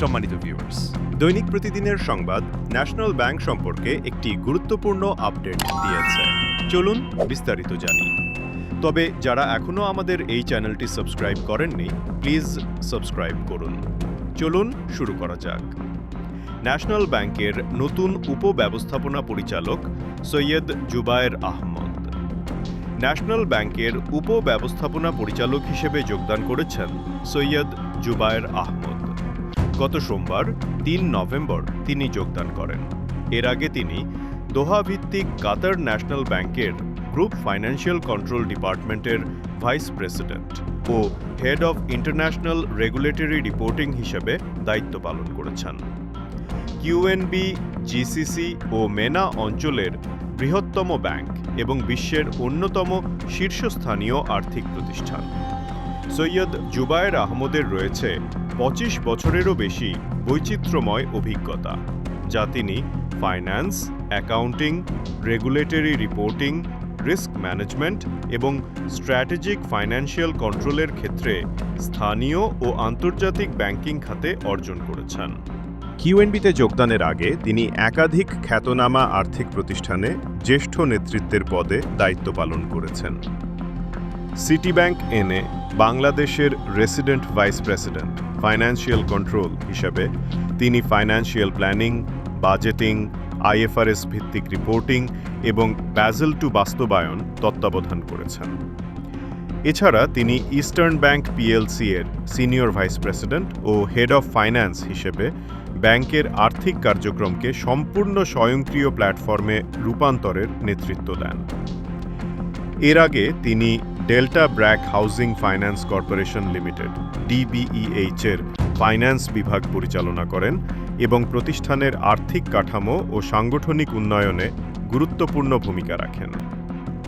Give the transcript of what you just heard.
সম্মানিত ভিউয়ার্স দৈনিক প্রতিদিনের সংবাদ ন্যাশনাল ব্যাংক সম্পর্কে একটি গুরুত্বপূর্ণ আপডেট দিয়েছে। চলুন বিস্তারিত জানি। তবে যারা এখনও আমাদের এই চ্যানেলটি সাবস্ক্রাইব করেননি, প্লিজ সাবস্ক্রাইব করুন। চলুন শুরু করা যাক। ন্যাশনাল ব্যাংকের নতুন উপব্যবস্থাপনা পরিচালক সৈয়দ জুবায়ের আহমদ। ন্যাশনাল ব্যাংকের উপব্যবস্থাপনা পরিচালক হিসেবে যোগদান করেছেন সৈয়দ জুবায়ের আহমদ। গত সোমবার, তিন নভেম্বর, তিনি যোগদান করেন। এর আগে তিনি দোহা ভিত্তিক কাতার ন্যাশনাল ব্যাংকের গ্রুপ ফাইন্যান্সিয়াল কন্ট্রোল ডিপার্টমেন্টের vice president O head of international regulatory reporting হিসেবে দায়িত্ব পালন করেছেন। কিউএনবি জিসিসি ও মেনা অঞ্চলের বৃহত্তম ব্যাংক এবং বিশ্বের অন্যতম শীর্ষস্থানীয় আর্থিক প্রতিষ্ঠান। সৈয়দ জুবায়ের আহমদের রয়েছে পঁচিশ বছরেরও বেশি বৈচিত্র্যময় অভিজ্ঞতা, যা তিনি finance, accounting, regulatory reporting, risk management এবং স্ট্র্যাটেজিক ফাইন্যান্সিয়াল কন্ট্রোলের ক্ষেত্রে স্থানীয় ও আন্তর্জাতিক ব্যাংকিং খাতে অর্জন করেছেন। কিউএনবিতে যোগদানের আগে তিনি একাধিক খ্যাতনামা আর্থিক প্রতিষ্ঠানে জ্যেষ্ঠ নেতৃত্বের পদে দায়িত্ব পালন করেছেন। সিটি ব্যাংক এনে বাংলাদেশের resident vice president. Financial control হিসেবে তিনি ফাইন্যান্সিয়াল প্ল্যানিং বাজেটিং আইএফআরএস ভিত্তিক রিপোর্টিং এবং ব্যাজেল টু বাস্তবায়ন তত্ত্বাবধান করেছেন। এছাড়া তিনি ইস্টার্ন ব্যাংক পিএলসি এর সিনিয়র ভাইস প্রেসিডেন্ট ও হেড অফ ফাইন্যান্স হিসেবে ব্যাংকের আর্থিক কার্যক্রমকে সম্পূর্ণ স্বয়ংক্রিয় প্ল্যাটফর্মে রূপান্তরের নেতৃত্ব দেন। এর আগে তিনি Delta BRAC housing finance corporation limited DBH এর ফাইন্যান্স বিভাগ পরিচালনা করেন এবং প্রতিষ্ঠানের আর্থিক কাঠামো ও সাংগঠনিক উন্নয়নে গুরুত্বপূর্ণ ভূমিকা রাখেন।